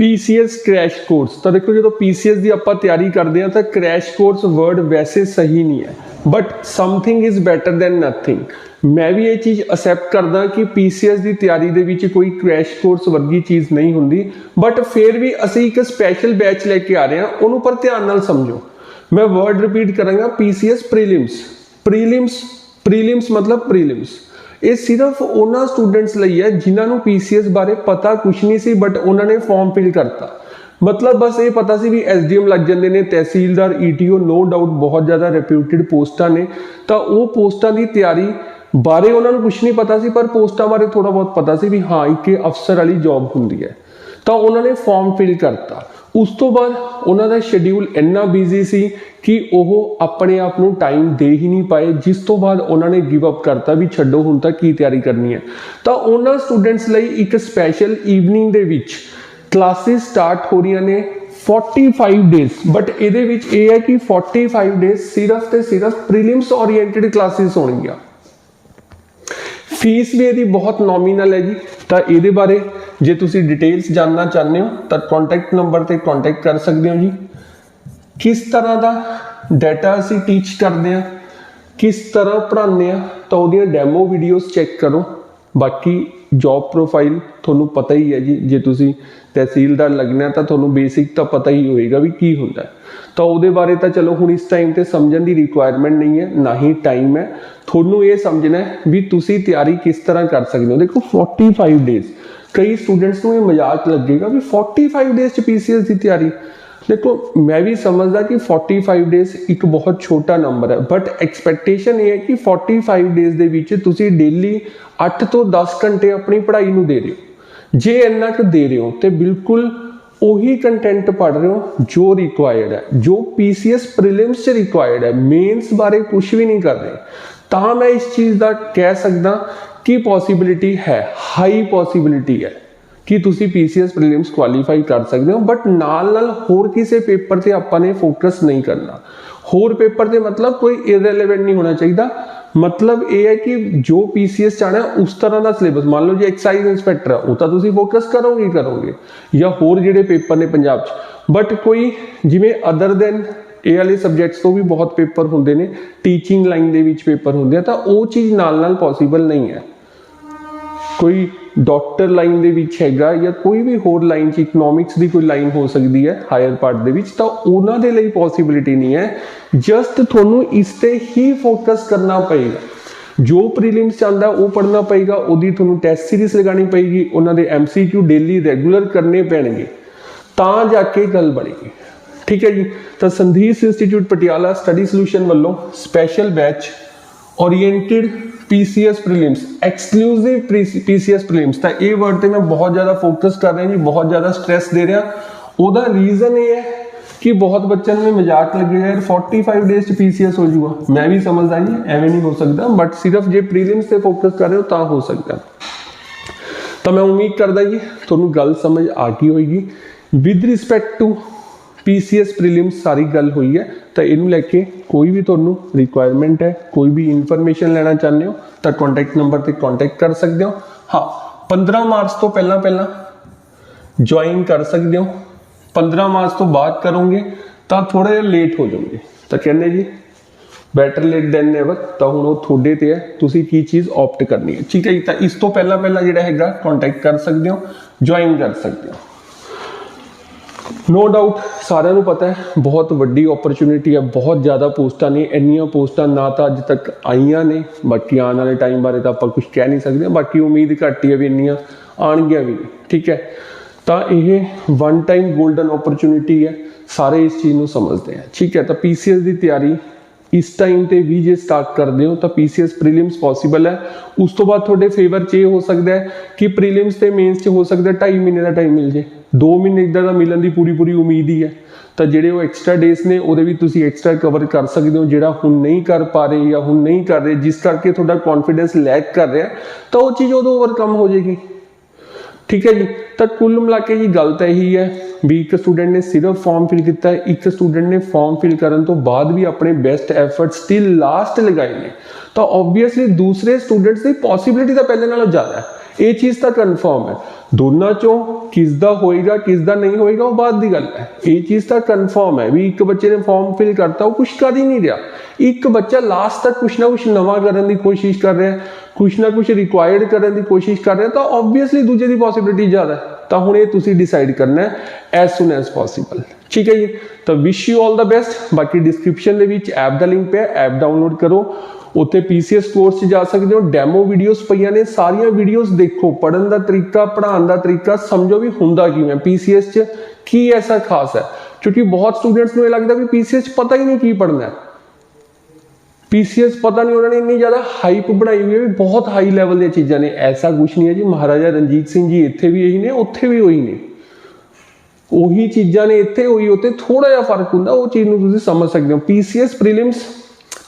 PCS crash course ਤਾਂ ਦੇਖੋ ਜਦੋਂ ਪੀਸੀਐਸ ਦੀ ਆਪਾਂ ਤਿਆਰੀ ਕਰਦੇ ਹਾਂ ਤਾਂ ਕ੍ਰੈਸ਼ ਕੋਰਸ ਵਰਡ ਵੈਸੇ ਸਹੀ ਨਹੀਂ ਹੈ but something is better than nothing ਮੈਂ ਵੀ ਇਹ ਚੀਜ਼ ਅਸੈਪਟ ਕਰਦਾ ਕਿ ਪੀਸੀਐਸ ਦੀ ਤਿਆਰੀ ਦੇ ਵਿੱਚ ਕੋਈ ਕ੍ਰੈਸ਼ ਕੋਰਸ ਵਰਗੀ ਚੀਜ਼ ਨਹੀਂ ਹੁੰਦੀ ਬਟ ਫਿਰ ਵੀ ਅਸੀਂ ਇੱਕ ਸਪੈਸ਼ਲ ਬੈਚ ਲੈ ਕੇ ਆ ਰਹੇ ਹਾਂ, ਉਹਨੂੰ ਪਰ ਧਿਆਨ ਨਾਲ ਸਮਝੋ। ਮੈਂ ਵਰਡ ਰਿਪੀਟ ਕਰਾਂਗਾ, ਪੀਸੀਐਸ ਪ੍ਰੀਲਿਮਸ ਪ੍ਰੀਲਿਮਸ ਪ੍ਰੀਲਿਮਸ ਮਤਲਬ ਪ੍ਰੀਲਿਮਸ ਇਹ ਸਿਰਫ ਉਹਨਾਂ ਸਟੂਡੈਂਟਸ ਲਈ ਹੈ ਜਿਨ੍ਹਾਂ ਨੂੰ ਪੀਸੀਐਸ ਬਾਰੇ ਪਤਾ ਕੁਝ ਨਹੀਂ ਸੀ ਬਟ ਉਹਨਾਂ ਨੇ ਫਾਰਮ ਫਿਲ ਕਰਤਾ। ਮਤਲਬ ਬਸ ਇਹ ਪਤਾ ਸੀ ਵੀ ਐਸਡੀਐਮ ਲੱਗ ਜਾਂਦੇ ਨੇ, ਤਹਿਸੀਲਦਾਰ ਈਟੀਓ ਨੋ ਡਾਊਟ ਬਹੁਤ ਜ਼ਿਆਦਾ ਰੈਪਿਊਟਿਡ ਪੋਸਟਾਂ ਨੇ। ਤਾਂ ਉਹ ਪੋਸਟਾਂ ਦੀ ਤਿਆਰੀ ਬਾਰੇ ਉਹਨਾਂ ਨੂੰ ਕੁਝ ਨਹੀਂ ਪਤਾ ਸੀ, ਪਰ ਪੋਸਟਾਂ ਬਾਰੇ ਥੋੜਾ ਬਹੁਤ ਪਤਾ ਸੀ ਵੀ ਹਾਂ, ਇੱਕ ਅਫਸਰ ਵਾਲੀ ਜੌਬ ਹੁੰਦੀ ਹੈ। ਤਾਂ ਉਹਨਾਂ ਨੇ ਫਾਰਮ ਫਿਲ ਕਰਤਾ। ਉਸ ਤੋਂ ਬਾਅਦ ਉਹਨਾਂ ਦਾ ਸ਼ਡਿਊਲ ਇੰਨਾ ਬਿਜ਼ੀ ਸੀ ਕਿ ਉਹ ਆਪਣੇ ਆਪ ਨੂੰ ਟਾਈਮ ਦੇ ਹੀ ਨਹੀਂ ਪਾਏ, ਜਿਸ ਤੋਂ ਬਾਅਦ ਉਹਨਾਂ ਨੇ ਗਿਵ ਅਪ ਕਰਤਾ ਵੀ ਛੱਡੋ, ਹੁਣ ਤਾਂ ਕੀ ਤਿਆਰੀ ਕਰਨੀ ਹੈ। ਤਾਂ ਉਹਨਾਂ ਸਟੂਡੈਂਟਸ ਲਈ ਇੱਕ ਸਪੈਸ਼ਲ ਈਵਨਿੰਗ ਦੇ ਵਿੱਚ ਕਲਾਸਿਸ ਸਟਾਰਟ ਹੋ ਰਹੀਆਂ ਨੇ 45 ਡੇਜ਼ ਬਟ ਇਹਦੇ ਵਿੱਚ ਇਹ ਹੈ ਕਿ 45 ਡੇਜ਼ ਸਿਰਫ ਤੇ ਸਿਰਫ ਪ੍ਰੀਲਿਮਸ ਓਰੀਐਂਟਡ ਕਲਾਸਿਸ ਹੋਣਗੀਆਂ। ਫੀਸ ਵੀ ਇਹਦੀ ਬਹੁਤ ਨੋਮੀਨਲ ਹੈ ਜੀ ਤਾਂ ਇਹਦੇ ਬਾਰੇ ਜੇ ਤੁਸੀਂ ਡਿਟੇਲਸ ਜਾਨਣਾ ਚਾਹੁੰਦੇ ਹੋ, ਤਾਂ ਕੰਟੈਕਟ ਨੰਬਰ ਤੇ ਕੰਟੈਕਟ ਕਰ ਸਕਦੇ ਹੋ ਜੀ। ਕਿਸ ਤਰ੍ਹਾਂ ਦਾ ਡਾਟਾ ਅਸੀਂ ਟੀਚ ਕਰਦੇ ਹਾਂ, ਕਿਸ ਤਰ੍ਹਾਂ ਪੜ੍ਹਾਉਂਦੇ ਹਾਂ, ਤਾਂ ਉਹਦੀਆਂ ਡੈਮੋ ਵੀਡੀਓਜ਼ ਚੈੱਕ ਕਰੋ। ਬਾਕੀ ਜੌਬ ਪ੍ਰੋਫਾਈਲ ਤੁਹਾਨੂੰ ਪਤਾ ਹੀ ਹੈ ਜੀ, ਜੇ ਤੁਸੀਂ ਤਹਿਸੀਲਦਾਰ ਲੱਗਣਾ ਤਾਂ ਤੁਹਾਨੂੰ ਬੇਸਿਕ ਤਾਂ ਪਤਾ ਹੀ ਹੋਏਗਾ ਵੀ ਕੀ ਹੁੰਦਾ ਤਾਂ ਉਹਦੇ ਬਾਰੇ ਤਾਂ ਚਲੋ ਹੁਣ ਇਸ ਟਾਈਮ ਤੇ ਸਮਝਣ ਦੀ ਰਿਕੁਆਇਰਮੈਂਟ ਨਹੀਂ ਹੈ, ਨਾ ਹੀ ਟਾਈਮ ਹੈ। ਤੁਹਾਨੂੰ ਇਹ ਸਮਝਣਾ ਹੈ ਵੀ ਤੁਸੀਂ ਤਿਆਰੀ ਕਿਸ ਤਰ੍ਹਾਂ ਕਰ ਸਕਦੇ ਹੋ। ਦੇਖੋ 45 ਡੇਜ਼ ਕਈ ਸਟੂਡੈਂਟਸ ਨੂੰ ਇਹ ਮਜ਼ਾਕ ਲੱਗੇਗਾ ਵੀ 45 ਡੇਜ਼ ਚ ਪੀਸੀਐਸ ਦੀ ਤਿਆਰੀ। ਦੇਖੋ, ਮੈਂ ਵੀ ਸਮਝਦਾ ਕਿ 45 ਡੇਜ਼ ਇੱਕ ਬਹੁਤ ਛੋਟਾ ਨੰਬਰ ਹੈ ਬਟ ਐਕਸਪੈਕਟੇਸ਼ਨ ਇਹ ਹੈ ਕਿ 45 ਡੇਜ਼ ਦੇ ਵਿੱਚ ਤੁਸੀਂ ਡੇਲੀ 8 ਤੋਂ 10 ਘੰਟੇ ਆਪਣੀ ਪੜ੍ਹਾਈ ਨੂੰ ਦੇ ਰਹੇ ਹੋ। ਜੇ ਇੰਨਾ ਕੁ ਦੇ ਰਹੇ ਹੋ, ਤੇ ਬਿਲਕੁਲ ਉਹੀ ਕੰਟੈਂਟ ਪੜ੍ਹ ਰਹੇ ਹੋ ਜੋ ਰਿਕੁਆਇਰਡ ਹੈ, ਜੋ ਪੀਸੀਐਸ ਪ੍ਰੀਲਿਮਸ ਚ ਰਿਕੁਆਇਰਡ ਹੈ ਮੇਨਸ ਬਾਰੇ ਕੁਝ ਵੀ ਨਹੀਂ ਕਰ ਰਹੇ। ਤਾਂ ਮੈਂ ਇਸ ਚੀਜ਼ ਦਾ ਕਹਿ ਸਕਦਾ ਕਿ ਪੋਸਿਬਿਲਿਟੀ ਹੈ ਹਾਈ ਪੋਸਿਬਿਲਿਟੀ ਹੈ। ਕਿ ਤੁਸੀਂ ਪੀਸੀਐਸ ਪ੍ਰੀਲਿਮਸ ਕੁਆਲੀਫਾਈ ਕਰ ਸਕਦੇ ਹੋ ਬਟ ਨਾਲ ਨਾਲ ਹੋਰ ਕਿਸੇ ਪੇਪਰ ਤੇ ਆਪਾਂ ਨੇ ਫੋਕਸ ਨਹੀਂ ਕਰਨਾ। ਹੋਰ ਪੇਪਰ 'ਤੇ ਮਤਲਬ ਕੋਈ ਇਰਰੈਲੇਵੈਂਟ ਨਹੀਂ ਹੋਣਾ ਚਾਹੀਦਾ। ਮਤਲਬ ਇਹ ਹੈ ਕਿ ਜੋ ਪੀਸੀਐਸ ਚਾਹਣਾ ਉਸ ਤਰ੍ਹਾਂ ਦਾ ਸਿਲੇਬਸ ਮੰਨ ਲਓ ਜੇ ਐਕਸਾਈਜ਼ ਇਨਸਪੈਕਟਰ ਆ, ਉਹ ਤਾਂ ਤੁਸੀਂ ਫੋਕਸ ਕਰੋਗੇ ਹੀ ਕਰੋਗੇ, ਜਾਂ ਹੋਰ ਜਿਹੜੇ ਪੇਪਰ ਨੇ ਪੰਜਾਬ 'ਚ। ਬਟ ਕੋਈ ਜਿਵੇਂ ਅਦਰ ਦੈਨ ਇਹ ਵਾਲੇ ਸਬਜੈਕਟਸ ਤੋਂ ਵੀ ਬਹੁਤ ਪੇਪਰ ਹੁੰਦੇ ਨੇ ਟੀਚਿੰਗ ਲਾਈਨ ਦੇ ਵਿੱਚ ਪੇਪਰ ਹੁੰਦੇ ਆ, ਤਾਂ ਉਹ ਚੀਜ਼ ਨਾਲ ਨਾਲ ਪੋਸੀਬਲ ਨਹੀਂ ਹੈ। ਕੋਈ ਡਾਕਟਰ ਲਾਈਨ ਦੇ ਵਿੱਚ ਹੈਗਾ ਜਾਂ ਕੋਈ ਵੀ ਹੋਰ ਲਾਈਨ 'ਚ ਇਕਨੋਮਿਕਸ ਦੀ ਕੋਈ ਲਾਈਨ ਹੋ ਸਕਦੀ ਹੈ ਹਾਇਰ ਪਾਰਟ ਦੇ ਵਿੱਚ, ਤਾਂ ਉਹਨਾਂ ਦੇ ਲਈ ਪੋਸਿਬਿਲਿਟੀ ਨਹੀਂ ਹੈ। ਜਸਟ ਤੁਹਾਨੂੰ ਇਸ ਤੇ ਹੀ ਫੋਕਸ ਕਰਨਾ ਪਏਗਾ। ਜੋ ਪ੍ਰੀਲਿਮਸ ਚਾਹੁੰਦਾ ਉਹ ਪੜ੍ਹਨਾ ਪਏਗਾ, ਉਹਦੀ ਤੁਹਾਨੂੰ ਟੈਸਟ ਸੀਰੀਜ਼ ਲਗਾਣੀ ਪਏਗੀ, ਉਹਨਾਂ ਦੇ ਐਮਸੀਕਿਊ ਡੇਲੀ ਰੈਗੂਲਰ ਕਰਨੇ ਪੈਣਗੇ। ਤਾਂ ਜਾ ਕੇ ਗੱਲ ਬਣੇਗੀ। ਠੀਕ ਹੈ ਜੀ? ਤਾਂ ਸੰਧੀਸ ਇੰਸਟੀਚਿਊਟ ਪਟਿਆਲਾ ਸਟੱਡੀ ਸੋਲੂਸ਼ਨ ਵੱਲੋਂ special batch oriented PCS prelims, exclusive PCS prelims. ਤਾਂ ਇਹ ਵਰਡ ਤੇ ਮੈਂ ਬਹੁਤ ਜ਼ਿਆਦਾ ਫੋਕਸ ਕਰ ਰਿਹਾ ਜੀ, ਬਹੁਤ ਜ਼ਿਆਦਾ ਸਟ्रेस ਦੇ ਰਿਹਾ। ਉਹਦਾ ਰੀਜ਼ਨ ਇਹ ਹੈ ਕਿ ਬਹੁਤ ਬੱਚਿਆਂ ਨੂੰ ਇਹ ਮਜ਼ਾਕ ਲੱਗੇਗਾ ਯਾਰ 45 ਡੇਜ਼ ਚ PCS ਹੋ ਜਾਊਗਾ। ਮੈਂ ਵੀ ਸਮਝਦਾ ਜੀ, ਐਵੇਂ ਨਹੀਂ ਹੋ ਸਕਦਾ ਬਟ ਸਿਰਫ ਜੇ ਪ੍ਰੀਲਿਮਸ ਤੇ ਫੋਕਸ ਕਰ ਰਹੇ ਹੋ, ਤਾਂ ਹੋ ਸਕਦਾ। ਤਾਂ ਮੈਂ ਉਮੀਦ ਕਰਦਾ ਜੀ, ਤੁਹਾਨੂੰ ਗੱਲ ਸਮਝ ਆ ਗਈ ਹੋਏਗੀ। With respect to PCS prelims ਸਾਰੀ ਗੱਲ ਹੋਈ ਹੈ, ਤਾਂ ਇਹਨੂੰ ਲੈ ਕੇ ਕੋਈ ਵੀ ਤੁਹਾਨੂੰ ਰਿਕੁਆਇਰਮੈਂਟ ਹੈ, ਕੋਈ ਵੀ ਇਨਫੋਰਮੇਸ਼ਨ ਲੈਣਾ ਚਾਹੁੰਦੇ ਹੋ, ਤਾਂ ਕੰਟੈਕਟ ਨੰਬਰ ਤੇ ਕੰਟੈਕਟ ਕਰ ਸਕਦੇ ਹੋ। ਹਾਂ 15 ਮਾਰਚ ਤੋਂ ਪਹਿਲਾਂ ਪਹਿਲਾਂ ਜੁਆਇਨ ਕਰ ਸਕਦੇ ਹੋ। 15 ਮਾਰਚ ਤੋਂ ਬਾਅਦ ਕਰੋਗੇ, ਤਾਂ ਥੋੜਾ ਜਿਹਾ ਲੇਟ ਹੋ ਜਾਓਗੇ। ਤਾਂ ਕਹਿੰਦੇ ਜੀ ਬੈਟਰ ਲੇਟ ਦੈਨ ਨੈਵਰ ਤਾਂ ਹੁਣ ਉਹ ਤੁਹਾਡੇ ਤੇ ਹੈ, ਤੁਸੀਂ ਕੀ ਚੀਜ਼ ਆਪਟ ਕਰਨੀ ਹੈ। ਠੀਕ ਹੈ ਜੀ, ਤਾਂ ਇਸ ਤੋਂ ਪਹਿਲਾਂ ਪਹਿਲਾਂ ਜਿਹੜਾ ਹੈਗਾ ਕੰਟੈਕਟ ਕਰ ਸਕਦੇ ਹੋ ਜੁਆਇਨ ਕਰ ਸਕਦੇ ਹੋ। ਨੋ ਡਾਊਟ ਸਾਰਿਆਂ ਨੂੰ ਪਤਾ ਹੈ, ਬਹੁਤ ਵੱਡੀ ਓਪਰਚੁਨਿਟੀ ਹੈ, ਬਹੁਤ ਜ਼ਿਆਦਾ ਪੋਸਟਾਂ ਨੇ, ਇੰਨੀਆਂ ਪੋਸਟਾਂ ਨਾ ਤਾਂ ਅੱਜ ਤੱਕ ਆਈਆਂ ਨੇ, ਬਾਕੀ ਆਉਣ ਵਾਲੇ ਟਾਈਮ ਬਾਰੇ ਤਾਂ ਆਪਾਂ ਕੁਝ ਕਹਿ ਨਹੀਂ ਸਕਦੇ, ਬਾਕੀ ਉਮੀਦ ਘੱਟ ਹੀ ਹੈ ਵੀ ਇੰਨੀਆਂ ਆਣਗੀਆਂ ਵੀ, ਠੀਕ ਹੈ? ਤਾਂ ਇਹ ਵਨ ਟਾਈਮ ਗੋਲਡਨ ਓਪਰਚੁਨਿਟੀ ਹੈ, ਸਾਰੇ ਇਸ ਚੀਜ਼ ਨੂੰ ਸਮਝਦੇ ਆ, ਠੀਕ ਹੈ? ਤਾਂ ਪੀਸੀਐਸ ਦੀ ਤਿਆਰੀ ਇਸ ਟਾਈਮ ਤੇ ਵੀ ਜੇ ਸਟਾਰਟ ਕਰਦੇ ਹੋ ਤਾਂ ਪੀਸੀਐਸ ਪ੍ਰੀਲਿਮਸ ਪੋਸੀਬਲ ਹੈ। ਉਸ ਤੋਂ ਬਾਅਦ ਤੁਹਾਡੇ ਫੇਵਰ 'ਚ ਇਹ ਹੋ ਸਕਦਾ ਹੈ ਕਿ ਪ੍ਰੀਲਿਮਸ ਤੇ ਮੇਨਸ 'ਚ ਹੋ ਸਕਦਾ 2.5 ਮਹੀਨੇ ਦਾ ਟਾਈਮ ਮਿਲ ਜੇ। 2 ਮਹੀਨੇ ਇਦਾਂ ਦਾ ਮਿਲਣ ਦੀ ਪੂਰੀ ਪੂਰੀ ਉਮੀਦ ਹੀ ਹੈ। ਤਾਂ ਜਿਹੜੇ ਉਹ ਐਕਸਟਰਾ ਡੇਸ ਨੇ, ਉਹਦੇ ਵੀ ਤੁਸੀਂ ਐਕਸਟਰਾ ਕਵਰ ਕਰ ਸਕਦੇ ਹੋ। ਜਿਹੜਾ ਹੁਣ ਨਹੀਂ ਕਰ ਪਾ ਰਹੇ ਜਾਂ ਹੁਣ ਨਹੀਂ ਕਰ ਰਹੇ, ਜਿਸ ਕਰਕੇ ਤੁਹਾਡਾ ਕੌਨਫੀਡੈਂਸ ਲੈਕ ਕਰ ਰਿਹਾ, ਤਾਂ ਉਹ ਚੀਜ਼ ਉਦੋਂ ਓਵਰਕਮ ਹੋ ਜਾਏਗੀ। ਠੀਕ ਹੈ ਜੀ? ਤਾਂ ਕੁੱਲ ਮਿਲਾ ਕੇ ਜੀ ਗੱਲ ਤਾਂ ਇਹੀ ਹੈ ਵੀ ਇੱਕ ਸਟੂਡੈਂਟ ਨੇ ਸਿਰਫ ਫਾਰਮ ਫਿਲ ਕੀਤਾ ਇੱਕ ਸਟੂਡੈਂਟ ਨੇ ਫਾਰਮ ਫਿਲ ਕਰਨ ਤੋਂ ਬਾਅਦ ਵੀ ਆਪਣੇ ਬੈਸਟ ਐਫਰਟਸ ਸਟਿਲ ਲਾਸਟ ਲਗਾਏ ਨੇ। ਤਾਂ ਆਬਵੀਅਸਲੀ ਦੂਸਰੇ ਸਟੂਡੈਂਟਸ ਦੀ ਪੋਸਿਬਿਲਿਟੀ ਤਾਂ ਪਹਿਲੇ ਨਾਲੋਂ ਜ਼ਿਆਦਾ ਹੈ। ਇਹ ਚੀਜ਼ ਤਾਂ ਕਨਫਰਮ ਹੈ। ਦੋਨਾਂ ਚੋਂ ਕਿਸ ਦਾ ਹੋਏਗਾ, ਕਿਸ ਦਾ ਨਹੀਂ ਹੋਏਗਾ, ਉਹ ਬਾਅਦ ਦੀ ਗੱਲ ਹੈ। ਇਹ ਚੀਜ਼ ਤਾਂ ਕਨਫਰਮ ਹੈ ਵੀ ਇੱਕ ਬੱਚੇ ਨੇ ਫਾਰਮ ਫਿਲ ਕਰਤਾ, ਉਹ ਕੁਝ ਕਰ ਹੀ ਨਹੀਂ ਰਿਹਾ। ਇੱਕ ਬੱਚਾ ਲਾਸਟ ਤੱਕ ਕੁਛ ਨਾ ਕੁਛ ਨਵਾਂ ਕਰਨ ਦੀ ਕੋਸ਼ਿਸ਼ ਕਰ ਰਿਹਾ, ਕੁਛ ਨਾ ਕੁਛ ਰਿਕੁਆਇਰਡ ਕਰਨ ਦੀ ਕੋਸ਼ਿਸ਼ ਕਰ ਰਿਹਾ, ਤਾਂ ਆਬਵੀਅਸਲੀ ਦੂਜੇ ਦੀ ਪੋਸਿਬਿਲਿਟੀ ਜ਼ਿਆਦਾ ਹੈ। ਤਾਂ ਹੁਣ ਇਹ ਤੁਸੀਂ ਡਿਸਾਈਡ ਕਰਨਾ ਹੈ ਐਸ ਸੂਨ ਐਸ ਪੋਸੀਬਲ ਠੀਕ ਹੈ ਜੀ? ਤਾਂ wish you all the best ਬਾਕੀ ਡਿਸਕ੍ਰਿਪਸ਼ਨ ਦੇ ਵਿੱਚ ਐਪ ਦਾ ਲਿੰਕ ਪਿਆ ਐਪ ਡਾਊਨਲੋਡ ਕਰੋ। ਉੱਥੇ ਪੀਸੀਐਸ ਕੋਰਸ 'ਚ ਜਾ ਸਕਦੇ ਹੋ ਡੈਮੋ ਵੀਡੀਓਜ਼ ਪਈਆਂ ਨੇ, ਸਾਰੀਆਂ ਵੀਡੀਓਜ਼ ਦੇਖੋ। ਪੜਨ ਦਾ ਤਰੀਕਾ ਪੜਾਉਣ ਦਾ ਤਰੀਕਾ, ਸਮਝੋ ਵੀ ਹੁੰਦਾ ਕਿਵੇਂ ਪੀਸੀਐਸ 'ਚ, ਕੀ ਐਸਾ ਖਾਸ ਹੈ। ਕਿਉਂਕਿ ਬਹੁਤ ਸਟੂਡੈਂਟਸ ਨੂੰ ਇਹ ਲੱਗਦਾ ਵੀ ਪੀਸੀਐਸ 'ਚ ਪਤਾ ਹੀ ਨਹੀਂ ਕੀ ਪੜਨਾ ਹੈ। ਪੀਸੀਐਸ ਪਤਾ ਨਹੀਂ ਉਹਨਾਂ ਨੇ ਇੰਨੀ ਜ਼ਿਆਦਾ ਹਾਈਪ ਬਣਾਈ ਹੋਈ ਹੈ ਵੀ ਬਹੁਤ ਹਾਈ ਲੈਵਲ ਦੀਆਂ ਚੀਜ਼ਾਂ ਨੇ। ਐਸਾ ਕੁਝ ਨਹੀਂ ਹੈ ਜੀ। ਮਹਾਰਾਜਾ ਰਣਜੀਤ ਸਿੰਘ ਜੀ ਇੱਥੇ ਵੀ ਇਹੀ ਨੇ, ਉੱਥੇ ਵੀ ਉਹੀ ਨੇ। ਉਹੀ ਚੀਜ਼ਾਂ ਨੇ ਇੱਥੇ ਹੋਈ ਉੱਥੇ। ਥੋੜਾ ਜਿਹਾ ਫ਼ਰਕ ਹੁੰਦਾ, ਉਹ ਚੀਜ਼ ਨੂੰ ਤੁਸੀਂ ਸਮਝ ਸਕਦੇ ਹੋ। ਪੀਸੀਐਸ ਪ੍ਰੀਲਿਮਸ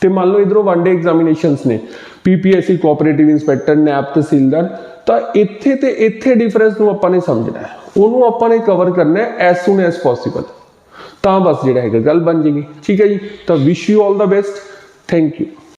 ਤੇ ਮੰਨ ਲਓ ਇਧਰੋਂ ਵਨ ਡੇ ਐਗਜ਼ਾਮੀਨੇਸ਼ਨਸ ਨੇ। ਪੀਪੀਐਸਸੀ ਕੋਆਪਰੇਟਿਵ ਇਨਸਪੈਕਟਰ ਨੈਪ ਤਹਿਸੀਲਦਾਰ। ਤਾਂ ਇੱਥੇ ਤੇ ਇੱਥੇ ਡਿਫਰੈਂਸ ਨੂੰ ਆਪਾਂ ਨੇ ਸਮਝਣਾ ਹੈ। ਉਹਨੂੰ ਆਪਾਂ ਨੇ ਕਵਰ ਕਰਨਾ ਹੈ ਐਸ ਸੂਨ ਐਸ ਪੋਸੀਬਲ ਤਾਂ ਬਸ ਜਿਹੜਾ ਹੈਗਾ, ਗੱਲ ਬਣ ਜੇਗੀ ਠੀਕ ਹੈ ਜੀ? ਤਾਂ wish you all the best thank you